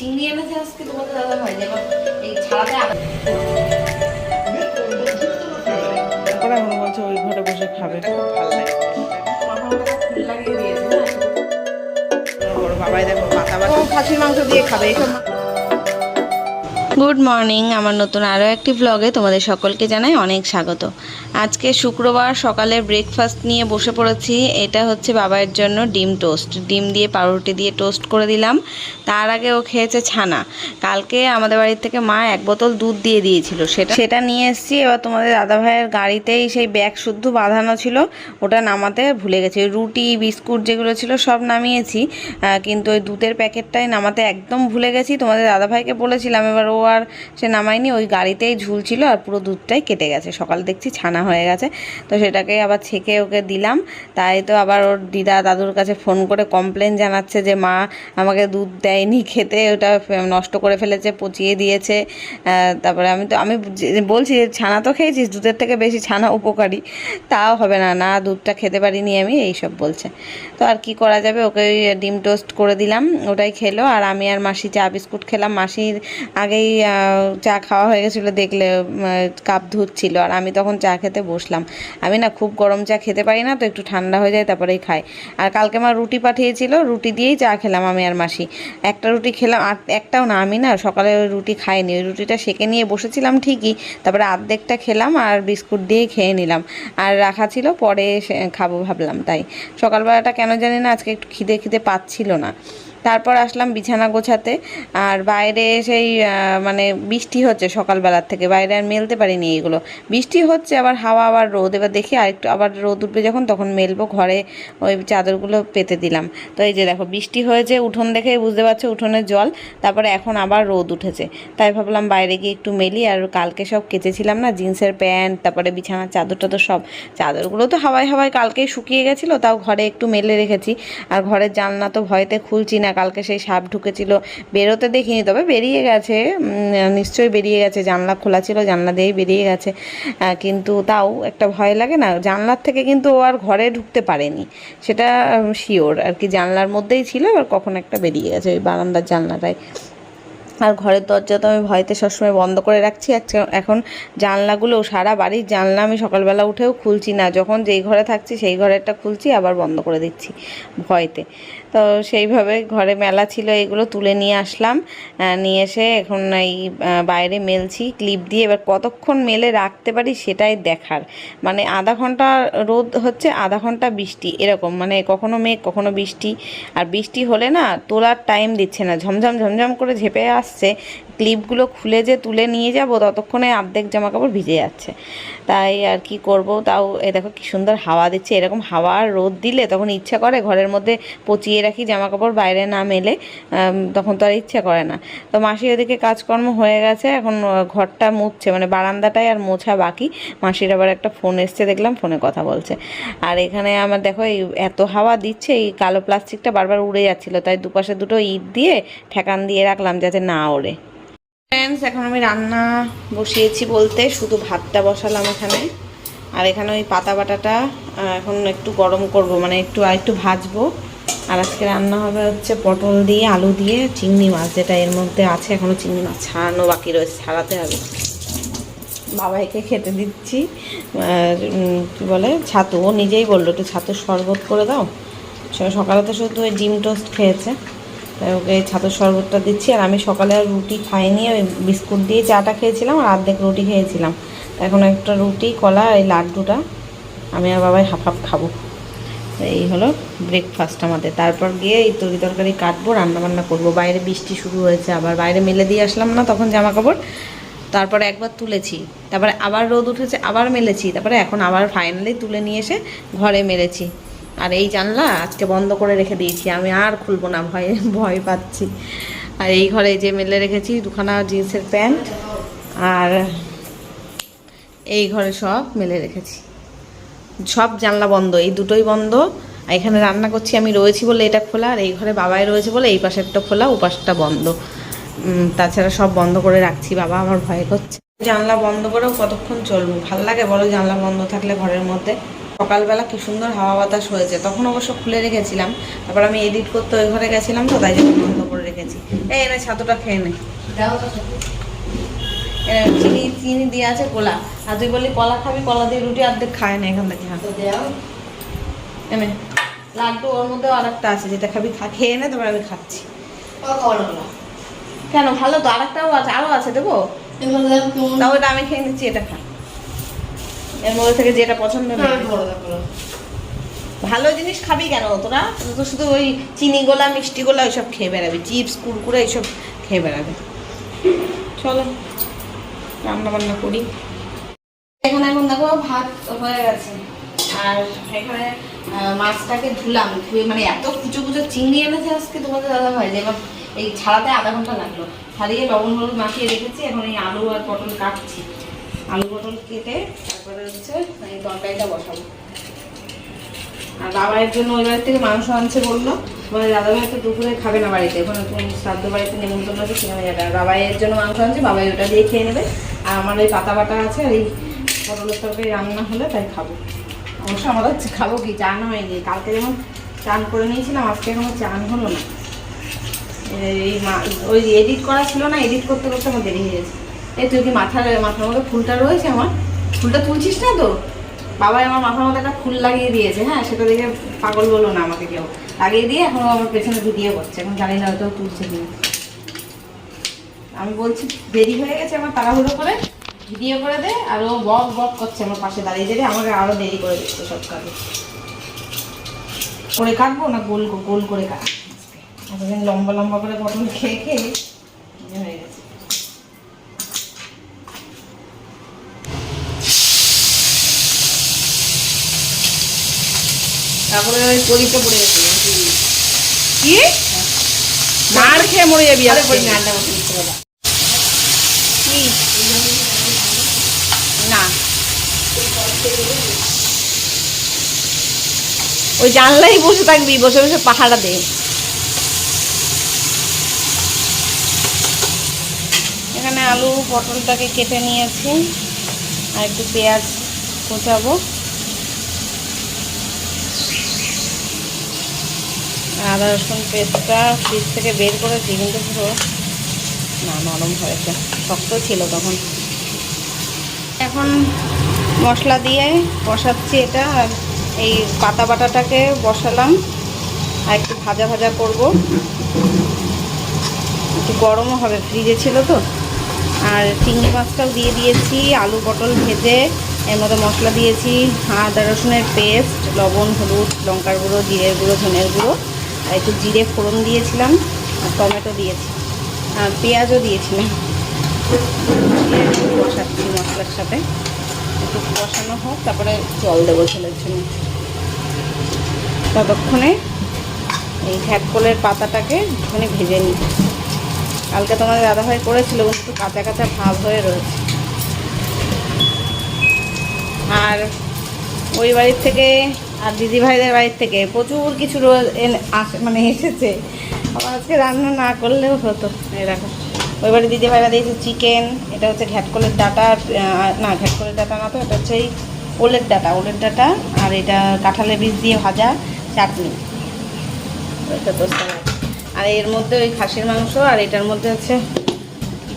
চিংড়ি এনেছে আজকে তোমাদের দাদা ভাই যেমন এই ছাড়াতে আগে এখন বলছে ওই ঘরে বসে খাবে। খুব ভালো লাগে ফুল লাগিয়ে দিয়েছে না ওর বাবাই দেখো পাতা বাটা খাসির মাংস দিয়ে খাবে। এইসব গুড মর্নিং আমার নতুন আরও একটি ব্লগে তোমাদের সকলকে জানাই অনেক স্বাগত। আজকে শুক্রবার সকালে ব্রেকফাস্ট নিয়ে বসে পড়েছি। এটা হচ্ছে বাবার জন্য ডিম টোস্ট ডিম দিয়ে পাউরুটি দিয়ে টোস্ট করে দিলাম। তার আগে ও খেয়েছে ছানা। কালকে আমাদের বাড়ির থেকে মা এক বোতল দুধ দিয়ে দিয়েছিল, সেটা সেটা নিয়ে এসেছি, এবার তোমাদের দাদা ভাইয়ের গাড়িতেই সেই ব্যাগ শুদ্ধ বাঁধানো ছিল, ওটা নামাতে ভুলে গেছি। রুটি, বিস্কুট যেগুলো ছিল সব নামিয়েছি কিন্তু ওই দুধের প্যাকেটটাই নামাতে একদম ভুলে গেছি। তোমাদের দাদা ভাইকে বলেছিলাম, এবার ও আর সে নামায়নি, ওই গাড়িতেই ঝুলছিল আর পুরো দুধটাই কেটে গেছে। সকাল দেখছি ছানা হয়ে গেছে, তো সেটাকে আবার ছেঁকে ওকে দিলাম। তাই তো আবার ওর দিদা দাদুর কাছে ফোন করে কমপ্লেন জানাচ্ছে যে, মা, আমাকে দুধ দেয়নি খেতে ওটা নষ্ট করে ফেলেছে, পচিয়ে দিয়েছে। তারপরে আমি তো, আমি বলছি ছানা তো খেয়েছিস, দুধের থেকে বেশি ছানা উপকারী। তাও হবে না না দুধটা খেতে পারিনি আমি, এইসব বলছে। তো আর কি করা যাবে? ওকে ডিম টোস্ট করে দিলাম, ওটাই খেলো। আর আমি আর মাসি চা বিস্কুট খেলাম। মাসির আগেই চা খাওয়া হয়ে গেছিল, দেখলে কাপ ধুচ্ছিল। আর আমি তখন চা খেতে বসলাম। আমি না খুব গরম চা খেতে পারি না, তো একটু ঠান্ডা হয়ে যায়, তারপরেই খাই। আর কালকে আমার রুটি পাঠিয়েছিল, রুটি দিয়েই চা খেলাম আমি আর মাসি। একটা রুটি খেলাম, আর একটাও না, আমি না সকালে ওই রুটি খাইনি, ওই রুটিটা সেকে নিয়ে বসেছিলাম ঠিকই, তারপরে আর্ধেকটা খেলাম আর বিস্কুট দিয়ে খেয়ে নিলাম। আর রাখা ছিল, পরে খাব ভাবলাম, তাই। সকালবেলাটা কেন জানি না, আজকে একটু খিদে খিদে পাচ্ছিল না। তারপর আসলাম বিছানা গোছাতে। আর বাইরে সেই মানে বৃষ্টি হচ্ছে সকালবেলার থেকে, বাইরে আর মেলতে পারিনি এইগুলো বৃষ্টি হচ্ছে, আবার হাওয়া, আবার রোদ। এবার দেখি আর একটু আবার রোদ উঠবে যখন, তখন মেলবো ঘরে, ওই চাদরগুলো পেতে দিলাম। তো এই যে দেখো, বৃষ্টি হয়েছে উঠোন দেখে, বুঝতে পারছ, উঠোনের জল। তারপরে এখন আবার রোদ উঠেছে। তাই ভাবলাম বাইরে গিয়ে একটু মেলি, আর কালকে সব কেচেছিলাম না, জিন্সের প্যান্ট, তারপরে বিছানার চাদর টাদর সব। চাদরগুলো তো হাওয়ায় হাওয়ায় কালকেই শুকিয়ে গেছিল, তাও ঘরে একটু মেলে রেখেছি। আর ঘরের জানলা তো ভয়তে খুলছি না কালকে সেই সাপ ঢুকেছিল। বেরোতে দেখিনি, তবে বেরিয়ে গেছে। নিশ্চয়ই বেরিয়ে গেছে, জানলা খোলা ছিল, জানলা দিয়েই বেরিয়ে গেছে। কিন্তু তাও একটা ভয় লাগে না, জানলার থেকে কিন্তু ও আর ঘরে ঢুকতে পারেনি। সেটা শিওর আর কি জানলার মধ্যেই ছিল আর কখন একটা বেরিয়ে গেছে ওই বারান্দার জানলাটায়। আর ঘরের দরজা তো আমি ভয়তে সবসময় বন্ধ করে রাখছি এখন জানলাগুলো, সারা বাড়ির জানলা আমি সকালবেলা উঠেও খুলছি না। যখন যেই ঘরে থাকছি, সেই ঘরেরটা খুলছি, আবার বন্ধ করে দিচ্ছি ভয়তে। তো সেইভাবে ঘরে মেলা ছিল, এগুলো তুলে নিয়ে আসলাম। নিয়ে এসে এখন এই বাইরে মেলছি, ক্লিপ দিয়ে। এবার কতক্ষণ মেলে রাখতে পারি সেটাই দেখার। মানে আধা ঘণ্টা রোদ হচ্ছে, আধা ঘণ্টা বৃষ্টি, এরকম। মানে কখনো মেঘ, কখনো বৃষ্টি। আর বৃষ্টি হলে না তোলার টাইম দিচ্ছে না। ঝমঝম ঝমঝম করে ঝেপে আসছে। ক্লিপগুলো খুলে যে তুলে নিয়ে যাব, ততক্ষণে অর্ধেক জামা কাপড় ভিজে যাচ্ছে। তাই আর কি করব? তাও এ দেখো কি সুন্দর হাওয়া দিচ্ছে। এরকম হাওয়া আর রোদ দিলে তখন ইচ্ছা করে ঘরের মধ্যে পচিয়ে রাখি জামা কাপড় বাইরে না মেলে তখন তো আর ইচ্ছা করে না। তো মাসি ওদিকে কাজকর্ম হয়ে গেছে, এখন ঘরটা মুছছে মানে বারান্দাটাই আর মোছা বাকি। মাসির আবার একটা ফোন এসছে, দেখলাম ফোনে কথা বলছে। আর এখানে আমার দেখো এই এত হাওয়া দিচ্ছে, এই কালো প্লাস্টিকটা বারবার উড়ে যাচ্ছিল, তাই দুপাশে দুটো ইট দিয়ে ঠেকান দিয়ে রাখলাম, যাতে না ওড়ে। ফ্রেন্ডস এখন আমি রান্না বসিয়েছি বলতে, শুধু ভাতটা বসালাম এখানে। আর এখানে ওই পাতা বাটাটা এখন একটু গরম করব মানে একটু, আর একটু ভাজবো। আর আজকে রান্না হবে হচ্ছে পটল দিয়ে, আলু দিয়ে, চিংড়ি মাছ, যেটা এর মধ্যে আছে এখনও চিংড়ি মাছ ছাড়ানো বাকি রয়েছে, ছাড়াতে হবে। বাবাইকে খেতে দিচ্ছি কি বলে, ছাতু। ও নিজেই বলল, একটু ছাতুর শরবত করে দাও। সকালে তো শুধু ওই ডিম টোস্ট খেয়েছে। ওকে ছাতুর শরবতটা দিচ্ছি। আর আমি সকালে রুটি খাইনি, ওই বিস্কুট দিয়ে চাটা খেয়েছিলাম আর অর্ধেক রুটি খেয়েছিলাম। এখন একটা রুটি, কলা, এই লাড্ডুটা আমি আর বাবাই হাফ হাফ খাব। এই হলো ব্রেকফাস্ট আমাদের। তারপর গিয়ে এই তরি তরকারি কাটবো রান্না বান্না করব। বাইরে বৃষ্টি শুরু হয়েছে, আবার বাইরে মেলে দিয়ে আসলাম না তখন জামা কাপড় তারপরে একবার তুলেছি, তারপরে আবার রোদ উঠেছে, আবার মেলেছি। তারপরে এখন আবার ফাইনালি তুলে নিয়ে এসে ঘরে মেলেছি। আর এই জানলা আজকে বন্ধ করে রেখে দিয়েছি। আমি আর খুলবো না, ভয়ে, ভয় পাচ্ছি। আর এই ঘরে যে মেলে রেখেছি দুখানা জিন্সের প্যান্ট আর এই ঘরে সব মেলে রেখেছি। সব জানলা বন্ধ, এই দুটোই বন্ধ। আর এখানে রান্না করছি, আমি রয়েছি বলে এটা খোলা আর এই ঘরে বাবাই রয়েছে বলে এই পাশেরটা খোলা, ও পাশটা বন্ধ। তাছাড়া সব বন্ধ করে রাখছি, বাবা আমার ভয় করছে। জানলা বন্ধ করেও কতক্ষণ চলবো? ভালো লাগে বলো জানলা বন্ধ থাকলে ঘরের মধ্যে? সকালবেলা কি সুন্দর হাওয়া বাতাস হয়েছে। তখন অবশ্য খুলে রেখেছিলাম। তারপর আমি এডিট করতে ওই ঘরে গেছিলাম তো তাই জন্য বন্ধ করে রেখেছি। এই এনে ছাতুটা খেয়ে নে। চিনি চিনি দিয়ে আছে কলা। আর তুই বললি কলা খাবি কলা দিয়ে রুটি অর্ধেক খায় না এখান থেকে হ্যাঁ। এনে লাড্ডু ওর মধ্যেও আর একটা আছে যেটা খাবি খা খেয়ে নে তারপর আমি খাচ্ছি। কেন ভালো তো আরেকটাও আছে আরও আছে দেবো? তাও এটা আমি খেয়ে নিচ্ছি এটা খা। এর মধ্যে থেকে যেটা পছন্দ হ্যাঁ, হবে ভালো জিনিস খাবি কেন তোরা? তো শুধু ওই চিনি গোলা মিষ্টি গোলা ওইসব খেয়ে বেড়াবি। চিপস কুরকুরে এইসব খেয়ে বেড়াবি। চলো রান্না বান্না করি। এখানে এখন দেখো ভাত হয়ে গেছে। আর এখানে মাছটাকে ধুলাম ধুয়ে মানে এত কুচো কুচো চিংড়ি এনেছে আজকে তোমাদের দাদা ভাই যে এবার এই ছাড়াতে আধা ঘণ্টা লাগল। ছাড়িয়ে লবণ হলুদ মাখিয়ে রেখেছি এখন এই আলু আর পটল কাটছি। আলু পটল কেটে তারপরে হচ্ছে এই তরকারিটা বসাবো। আর বাবার জন্য ওই বাড়ি থেকে মাংস আনছে বলল। মানে দাদা ভাই তো দুপুরে খাবে না বাড়িতে ওখানে তুমি শ্রাদ্ধ বাড়িতে নিমন্ত্রণ আছে, সেখানে যাবে আর বাবাইয়ের জন্য মাংস আনছে, বাবাই ওটা দিয়ে খেয়ে নেবে। আর আমার ওই পাতা বাটা আছে আর এই পটলের তরকারি রান্না হলে তাই খাব। অবশ্য হচ্ছে খাব কি, চান হয়নি। কালকে যেমন চান করে নিয়েছিলাম, আজকে এখনও চান হলো না। এই ওই এডিট করা ছিল না এডিট করতে করতে আমার দেরি হয়ে গেছে। এই তুই কি মাথার মাথার মধ্যে ফুলটা রয়েছে আমার? ফুলটা তুলছিস না তো? বাবাই আমার মাথার মধ্যে একটা ফুল লাগিয়ে দিয়েছে হ্যাঁ? সেটা দেখে পাগল বলল না আমাকে কেউ। লাগিয়ে দিয়ে এখন আমার পেছনে ভিডিও করছে এখন জানি না হয়তো তুলছে কিনা। আমি বলছি, দেরি হয়ে গেছে আমার তাড়াহুড়ো করে। ভিডিও করে দে, আর ও বক বক করছে আমার পাশে দাঁড়িয়ে। দাঁড়িয়ে আমাকে আরও দেরি করে দিচ্ছে সব কাজে। করে কাটবো না গোল গোল করে কাটবো? এতদিন লম্বা লম্বা করে পটল খেয়ে খেয়ে হয়ে গেছে। তারপরে ওই কলিতে পড়ে গেছে কি? মার খেয়ে মরে যাবি আরে নানটা বসে দিচ্ছে বাবা কি? না। ওই জানলাই বসে থাকবি বসে বসে পাহাড়া দে। এখানে আলু পটলটাকে কেটে নিয়েছি আর একটু পেঁয়াজ কোচাবো। আদা রসুন পেস্টটা ফ্রিজ থেকে বের করেছি কিন্তু পুরো না নরম হয়েছে। শক্ত ছিল তখন। এখন মশলা দিয়ে বসাচ্ছি এটা আর এই পাতা বাটাটাকে বসালাম। আর একটু ভাজা ভাজা করব। একটু গরমও হবে ফ্রিজে ছিল তো। আর চিংড়ি মাছটাও দিয়ে দিয়েছি, আলু পটল ভেজে, এর মধ্যে মশলা দিয়েছি, আদা রসুনের পেস্ট, লবণ, হলুদ, লঙ্কার গুঁড়ো, জিরের গুঁড়ো, ধনের গুঁড়ো। একটু জিরে ফোড়ন দিয়েছিলাম, আর টমেটো দিয়েছি, আর পেঁয়াজও দিয়েছিলাম। কষাচ্ছি মশলার সাথে। একটু কষানো হোক, তারপরে জল দেবো ছেলের জন্য। ততক্ষণে এই ঘ্যাটকলের পাতাটাকে একটুখানি ভেজে নিই। কালকে তোমাদের দাদাভাই করেছিল কিন্তু কাঁচা কাঁচা ভাব হয়ে রয়েছে। আর ওই বাড়ির থেকে আর দিদি ভাইদের বাড়ির থেকে প্রচুর কিছু রোজ এনে- আসে মানে এসেছে। আবার আজকে রান্না না করলেও হতো। এরকম ওই বাড়ি দিদি ভাইরা দিয়েছে চিকেন, এটা হচ্ছে ঘ্যাটকলের ডাটা না, ঘ্যাটকলের ডাটা না তো, এটা হচ্ছে এই ওলের ডাটা ওলের ডাটা, আর এটা কাঁঠালের বীজ দিয়ে ভাজা চাটনি। তো আর এর মধ্যে ওই খাসির মাংস, আর এটার মধ্যে হচ্ছে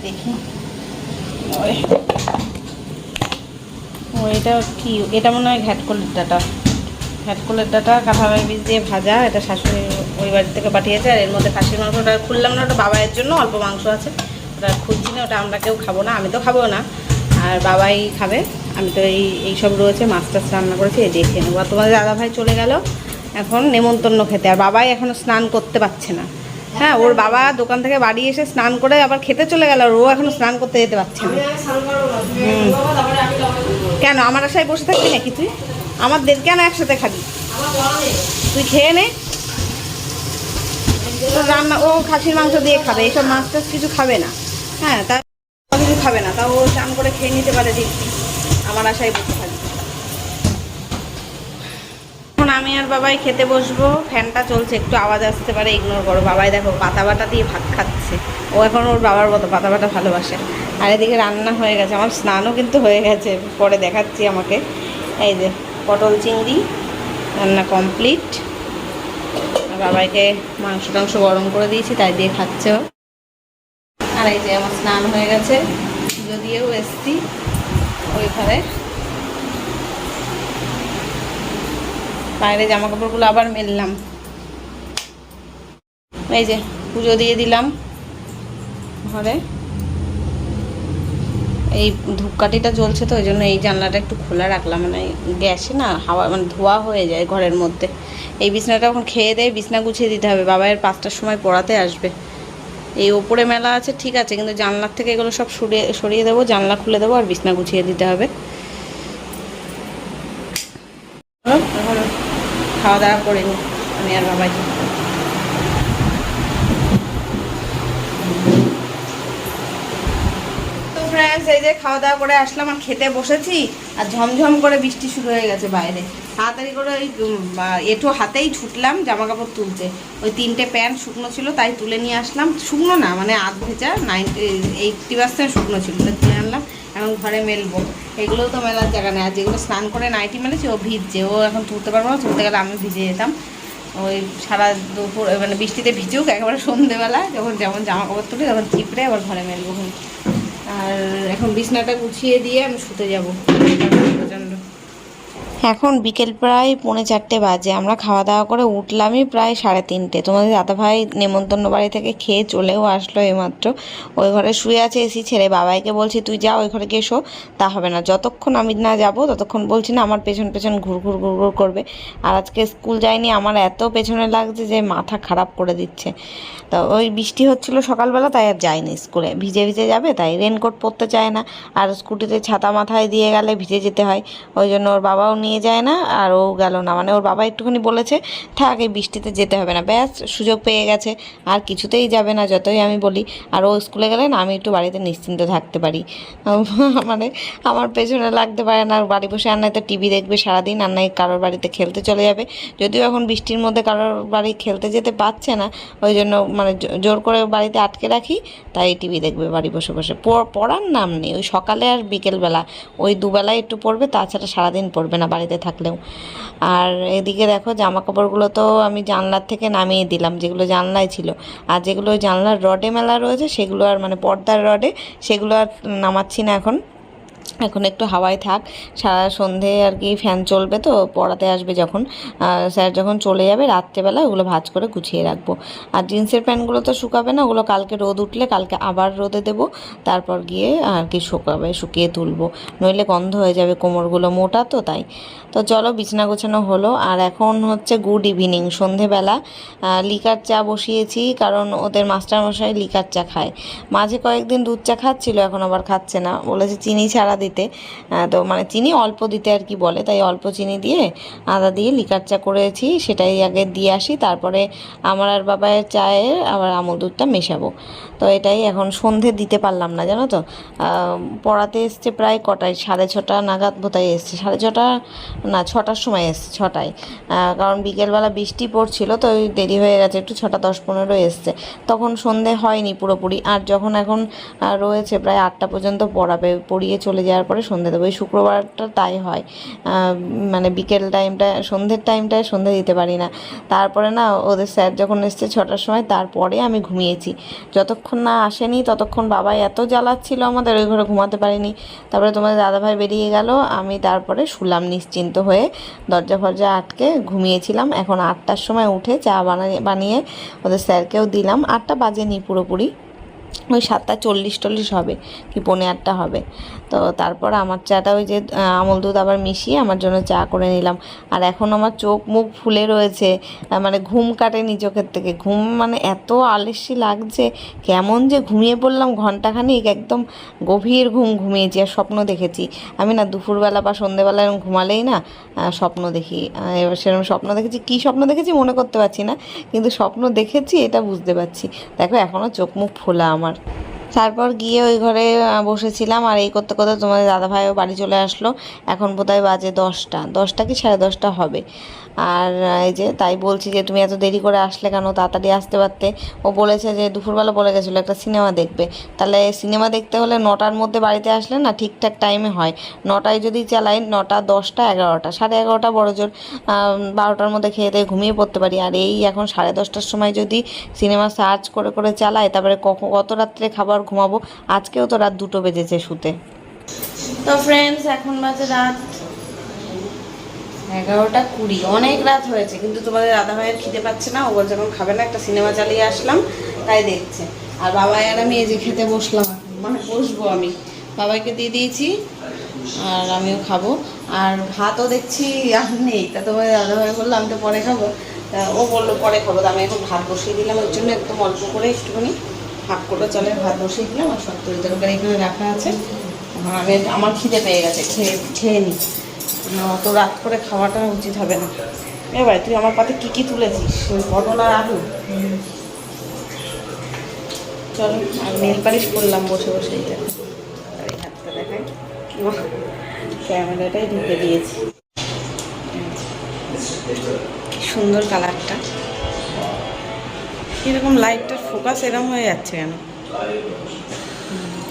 দেখি? ও, এটা কি, এটা মনে হয় ঘ্যাটকলের ডাটা। ঘ্যাটকলের ডাটা কাঁঠালের বীজ দিয়ে ভাজা এটা শাশুড়ি ওই বাড়ি থেকে পাঠিয়েছে আর এর মধ্যে খাসির মাংসটা খুললাম না ওটা বাবাইয়ের জন্য অল্প মাংস আছে। ওটা খুঁজছি না ওটা আমরা কেউ খাব না আমি তো খাব না। আর বাবাই খাবে আমি তো এই এইসব রয়েছে মাছ টাছ রান্না করেছি এই দিয়ে খেয়ে নেব। আর তোমাদের দাদা ভাই চলে গেল এখন নেমন্তন্ন খেতে আর বাবাই এখনও স্নান করতে পারছে না। হ্যাঁ ওর বাবা দোকান থেকে বাড়ি এসে স্নান করে আবার খেতে চলে গেল আর ও এখনও স্নান করতে যেতে পারছে না। কেন আমার আশায় বসে থাকবি নাকি তুই? আমাদের কেন একসাথে খাবি? আমার তুই খেয়ে নে। রান্না ও খাসির মাংস দিয়ে খাবে এইসব মাছ টাছ কিছু খাবে না। হ্যাঁ তা কিছু খাবে না। তা ও চান করে খেয়ে নিতে পারে দেখছি। আমার আশায় বসে থাকবে। এখন আমি আর বাবাই খেতে বসবো। ফ্যানটা চলছে, একটু আওয়াজ আসতে পারে ইগনোর করো। বাবাই দেখো, পাতা বাটা দিয়ে ভাত খাচ্ছে। ও এখন ওর বাবার মতো পাতা বাটা ভালোবাসে। আর এদিকে রান্না হয়ে গেছে। আমার স্নানও কিন্তু হয়ে গেছে। পরে দেখাচ্ছি আমাকে। এই যে পটল চিংড়ি, রান্না কমপ্লিট বাবাইকে মাংস টাংস গরম করে দিয়েছি, তাই দিয়ে খাচ্ছে আর এই যে আমার স্নান হয়ে গেছে, পুজো দিয়েও এসছি ওই ঘরে বাইরে জামা কাপড়গুলো আবার মেললাম। এই যে পুজো দিয়ে দিলাম ঘরে। এই ধূপকাঠিটা জ্বলছে তো ওই জন্য এই জানলাটা একটু খোলা রাখলাম। মানে গ্যাসে না হাওয়া মানে ধোয়া হয়ে যায় ঘরের মধ্যে। এই বিছনাটা এখন খেয়ে দেয় বিছনা গুছিয়ে দিতে হবে। বাবাইয়ের পাঁচটার সময় পড়াতে আসবে। এই ওপরে মেলা আছে, ঠিক আছে, কিন্তু জানলার থেকে এগুলো সব সরিয়ে সরিয়ে দেবো, জানলা খুলে দেবো আর বিছনা গুছিয়ে দিতে হবে। খাওয়া দাওয়া করিনি আমি আর বাবাই তো ফ্রেন্ডস এই যে খাওয়া দাওয়া করে আসলাম আর খেতে বসেছি আর ঝমঝম করে বৃষ্টি শুরু হয়ে গেছে বাইরে। তাড়াতাড়ি করে ওই এঁটো হাতেই ছুটলাম জামা কাপড় তুলতে। ওই তিনটে প্যান্ট শুকনো ছিল, তাই তুলে নিয়ে আসলাম। শুকনো না মানে আধ ভেজা নাইনটি এইটটি পার্সেন্ট শুকনো ছিল তুলে আনলাম। এখন ঘরে মেলবো। এগুলোও তো মেলার জায়গা নেই। আর যেগুলো স্নান করে নাইটি মেলেছি, ও ভিজছে। ও এখন তুলতে পারব না, তুলতে গেলে আমি ভিজে যেতাম। ওই সারা দুপুর মানে বৃষ্টিতে ভিজুক, একেবারে সন্ধেবেলা, যখন যেমন জামা কাপড় তুলি, তখন চিপড়ে আবার ঘরে মেলবো। আর এখন বিছনাটা গুছিয়ে দিয়ে আমি শুতে যাব। এখন বিকেল প্রায় পৌনে চারটে বাজে, আমরা খাওয়া দাওয়া করে উঠলামই প্রায় সাড়ে তিনটে। তোমাদের দাদাভাই নেমন্তন্ন বাড়ি থেকে খেয়ে চলেও আসলো এইমাত্র। ওই ঘরে শুয়ে আছে এসি ছেড়ে, বাবাইকে বলছি, তুই যা ওই ঘরে গিয়ে শো, তা হবে না। যতক্ষণ আমি না যাব, ততক্ষণ বলছি, না, আমার পেছন পেছন ঘুর ঘুর ঘুর ঘুর করবে। আর আজকে স্কুল যায়নি, আমার এত পেছনে লাগছে যে মাথা খারাপ করে দিচ্ছে। তো ওই বৃষ্টি হচ্ছিল সকালবেলা, তাই আর যায়নি স্কুলে। ভিজে ভিজে যাবে, তাই রেনকোট পরতে চায় না। আর স্কুটিতে ছাতা মাথায় দিয়ে গেলে ভিজে যেতে হয়। ওই জন্য ওর বাবাও নিয়ে যায় না, আর ও গেল না। মানে ওর বাবা একটুখানি বলেছে, থাক, এই বৃষ্টিতে যেতে হবে না। ব্যাস, সুযোগ পেয়ে গেছে। আর কিছুতেই যাবে না, যতই আমি বলি। আর ও স্কুলে গেলে না, আমি একটু বাড়িতে নিশ্চিন্ত থাকতে পারি। মানে আমার পেছনে লাগতে পারে না। বাড়ি বসে আর নয়তো টিভি দেখবে সারাদিন, আর নাই কারোর বাড়িতে খেলতে চলে যাবে। যদিও এখন বৃষ্টির মধ্যে কারোর বাড়ি খেলতে যেতে পারছে না, ওই জন্য মানে জোর করে বাড়িতে আটকে রাখি, তাই টিভি দেখবে বাড়ি বসে বসে। পড়- পড়ার নাম নেই, ওই সকালে আর বিকেলবেলা ওই দুবেলায় একটু পড়বে, তাছাড়া সারাদিন পড়বে না বাড়িতে থাকলেও। আর এদিকে দেখো জামা কাপড়গুলো তো আমি জানলার থেকে নামিয়ে দিলাম, যেগুলো জানলায় ছিল। আর যেগুলো জানলার রডে মেলা রয়েছে, সেগুলো আর মানে পর্দার রডে, সেগুলো আর নামাচ্ছি না এখন। এখন একটু হাওয়ায় থাক। সারা সন্ধে আর কি ফ্যান চলবে তো, পড়াতে আসবে যখন। স্যার যখন চলে যাবে রাত্রেবেলা ওগুলো ভাজ করে গুছিয়ে রাখব। আর জিন্সের প্যান্টগুলো তো শুকাবে না, ওগুলো কালকে রোদ উঠলে কালকে আবার রোদে দেবো। তারপর গিয়ে আর কি শুকাবে, শুকিয়ে তুলবো। নইলে গন্ধ হয়ে যাবে, কোমরগুলো মোটা তো তাই। তো চলো বিছনা গোছানো হলো। আর এখন হচ্ছে গুড ইভিনিং সন্ধেবেলা। লিকার চা বসিয়েছি, কারণ ওদের মাস্টারমশাই লিকার চা খায়। মাঝে কয়েকদিন দুধ চা খাচ্ছিল, এখন আবার খাচ্ছে না। বলেছে, চিনি ছাড়া আহ, তো মানে চিনি অল্প দিতে আর কি বলে তাই অল্প চিনি দিয়ে আদা দিয়ে লিকার চা করেছি সেটাই আগে দিয়ে আসি তারপরে আমার আর বাবায়ের চায়ে আবার আমল দুধটা মেশাবো। তো এটাই এখন সন্ধে দিতে পারলাম না জানো তো? পড়াতে এসছে প্রায় কটায় সাড়ে ছটা নাগাদ বোধহয় এসছে সাড়ে ছটা না ছটার সময় এসছে ছটায়। কারণ বিকেলবেলা বৃষ্টি পড়ছিল তো দেরি হয়ে গেছে একটু ছটা দশ পনেরো এসছে। তখন সন্ধে হয়নি পুরোপুরি আর যখন এখন রয়েছে প্রায় আটটা পর্যন্ত পড়াবে পড়িয়ে চলে যাওয়ার পরে সন্ধে দেবো। এই শুক্রবারটা তাই হয়। মানে বিকেল টাইমটা, সন্ধ্যের টাইমটায় সন্ধে দিতে পারি না। তারপরে না, ওদের স্যার যখন এসছে ছটার সময়, তারপরে আমি ঘুমিয়েছি। যতক্ষণ না আসেনি, ততক্ষণ বাবা এত জ্বালাচ্ছিল আমাদের, ওই ঘরে ঘুমাতে পারিনি। তারপরে তোমাদের দাদাভাই বেরিয়ে গেল। আমি তারপরে শুলাম নিশ্চিন্ত হয়ে দরজা ফরজা আটকে ঘুমিয়েছিলাম। এখন আটটার সময় উঠে চা বানিয়ে বানিয়ে ওদের স্যারকেও দিলাম। আটটা বাজেনি পুরোপুরি। ওই সাতটা চল্লিশ টল্লিশ হবে, কি পৌনে আটটা হবে। তো তারপর আমার চাটা ওই যে আমল দুধ আবার মিশিয়ে আমার জন্য চা করে নিলাম। আর এখন আমার চোখ মুখ ফুলে রয়েছে মানে ঘুম কাটেনি চোখের থেকে। ঘুম মানে এত আলসি লাগছে, কেমন যে ঘুমিয়ে পড়লাম ঘন্টাখানিক, একদম গভীর ঘুম ঘুমিয়েছি আর স্বপ্ন দেখেছি। আমি না দুপুরবেলা বা সন্ধেবেলা এরকম ঘুমালেই না স্বপ্ন দেখি। এবার সেরকম স্বপ্ন দেখেছি, কী স্বপ্ন দেখেছি মনে করতে পারছি না, কিন্তু স্বপ্ন দেখেছি এটা বুঝতে পারছি। দেখো এখনও চোখ মুখ ফোলা আমার। তারপর গিয়ে ওই ঘরে বসেছিলাম আর এই করতে করতে তোমাদের দাদাভাইও বাড়ি চলে আসলো। এখন বোধহয় বাজে দশটা। দশটা কি সাড়ে দশটা হবে? আর এই যে তাই বলছি যে তুমি এত দেরি করে আসলে কেন, তাড়াতাড়ি আসতে পারতে। ও বলেছে যে দুপুরবেলা বলে গেছিল একটা সিনেমা দেখবে। তাহলে সিনেমা দেখতে হলে নটার মধ্যে বাড়িতে আসলে না ঠিকঠাক টাইমে হয়। নটায় যদি চালাই, নটা, দশটা, এগারোটা, সাড়ে এগারোটা বড় জোর বারোটার মধ্যে খেয়ে দিয়ে ঘুমিয়ে পড়তে পারি। আর এই এখন সাড়ে দশটার সময় যদি সিনেমা সার্চ করে করে চালাই, তারপরে কখন কত রাত্রে খাবার ঘুমাবো? আজকেও তো রাত দুটো বেজেছে শুতে। তো ফ্রেন্ডস এখন বাজে রাত এগারোটা কুড়ি। অনেক রাত হয়েছে, কিন্তু তোমাদের দাদা ভাইয়ের খিদে পাচ্ছে না, ও বলছে, এখন খাবে না, একটা সিনেমা চালিয়ে আসলাম, তাই দেখছে। আর বাবাই আর আমি এই যে খেতে বসলাম মানে বসবো আমি। বাবাইকে দিয়ে দিয়েছি, আর আমিও খাব। আর ভাতও দেখছি আর নেই, তা তোমার দাদা ভাই বলল, আমি তো পরে খাব। ও বলল, পরে খাব। তা আমি এখন ভাত বসিয়ে দিলাম, ওর জন্য একদম অল্প করে একটুখানি হাফ করে চলে, ভাত বসিয়ে দিলাম, আর সব তরি তরকারি এখানে রাখা আছে। আমি আমার খিদে পেয়ে গেছে, খেয়ে খেয়ে নিই অত রাত করে খাওয়াটা উচিত হবে না। এবার তুই আমার পাতে কি কি তুলেছিস? ওই পটল আর আলু? চলো, আর নেল পালিশ করলাম বসে বসে ক্যামেরাটাই ঢুকে দিয়েছি। সুন্দর কালারটা। এরকম লাইটটার ফোকাস এরকম হয়ে যাচ্ছে কেন?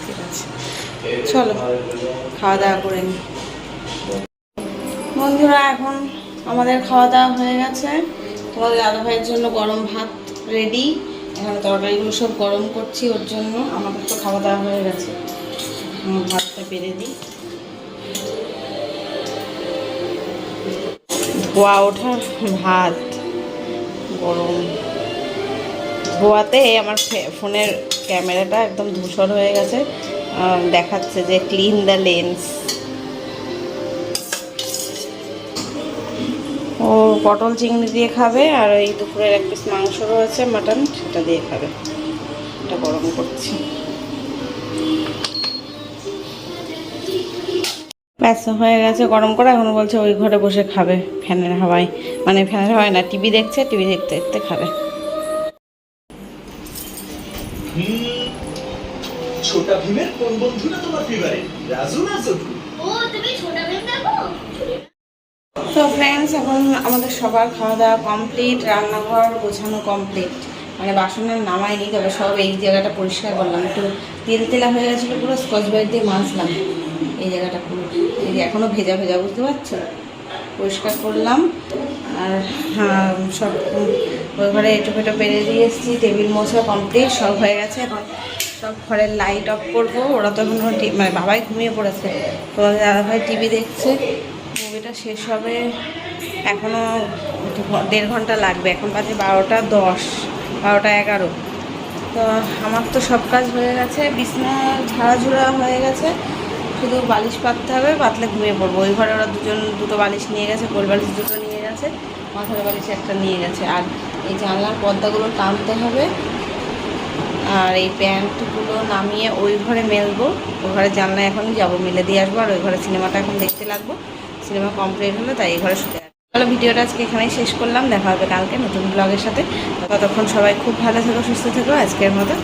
ঠিক আছে। চলো, খাওয়া দাওয়া করে নিই বন্ধুরা, এখন আমাদের খাওয়া দাওয়া হয়ে গেছে। তোমাদের দাদা ভাইয়ের জন্য গরম ভাত রেডি এখানে তরকারিগুলো সব গরম করছি, ওর জন্য আমাদের তো খাওয়া দাওয়া হয়ে গেছে। ভাতটা পেরে দিই। ধোয়া ওঠা ভাত। গরম। ধোয়াতে আমার ফোনের ক্যামেরাটা একদম ধূসর হয়ে গেছে। দেখাচ্ছে যে ক্লিন দ্য লেন্স ও পটল চিংড়ি দিয়ে খাবে আর ওই দুপুরের এক পিস মাংস রয়েছে মাটন সেটা দিয়ে খাবে। এটা গরম করছি। ব্যস্ত হয়ে গেছে গরম করে। এখন বলছে ওই ঘরে বসে খাবে ফ্যানের হাওয়ায়। মানে ফ্যানের হাওয়ায় না, টিভি দেখছে, টিভি দেখতে দেখতে খাবে। ছোটা ভীমের কোন বন্ধু না তোমার ফেভারিট রাজু না জটু ও তুমি ছোট ভেবে দেখো তো ফ্রেন্ডস এখন আমাদের সবার খাওয়া দাওয়া কমপ্লিট রান্নাঘর গোছানো কমপ্লিট মানে বাসনের নামাইনি তবে সব এই জায়গাটা পরিষ্কার করলাম। একটু তেল তেলা হয়ে গেছিল পুরো, স্কচ ব্রাইট দিয়ে মাজলাম। এই জায়গাটা পুরো। এই এখনও ভেজা ভেজা, বুঝতে পারছ? পরিষ্কার করলাম। আর হ্যাঁ সব ওই ঘরে এটো ফেটো পেরে দিয়ে এসেছি, টেবিল মোছা কমপ্লিট সব হয়ে গেছে। এখন সব ঘরের লাইট অফ করব। ওরা তো এখনও টি- মানে বাবাই ঘুমিয়ে পড়েছে। তোমাদের দাদাভাই টিভি দেখছে। শেষ হবে এখনও দেড় ঘণ্টা লাগবে। এখন বাজে বারোটা দশ, বারোটা এগারো। তো আমার তো সব কাজ হয়ে গেছে, বিছনা ঝাড়াঝুড়া হয়ে গেছে। শুধু বালিশ পাততে হবে, পাতলে ঘুমিয়ে পড়ব। ওই ঘরে ওরা দুজন, দুটো বালিশ নিয়ে গেছে, গোল বালিশ দুটো নিয়ে গেছে, মাথার বালিশ একটা নিয়ে গেছে। আর এই জানলার পর্দাগুলো টানতে হবে। আর এই প্যান্টগুলো নামিয়ে ওই ঘরে মেলবো। ওই ঘরে জানলায় এখন যাব, মেলে দিয়ে আসব, আর ওই ঘরে সিনেমাটা এখন দেখতে লাগবো। সিনেমা কমপ্লিট হলো, তাই এই ঘরে শুতে তাহলে ভিডিওটা আজকে এখানেই শেষ করলাম। দেখা হবে কালকে নতুন ব্লগের সাথে। ততক্ষণ সবাই খুব ভালো থেকো, সুস্থ থেকো। আজকের মতো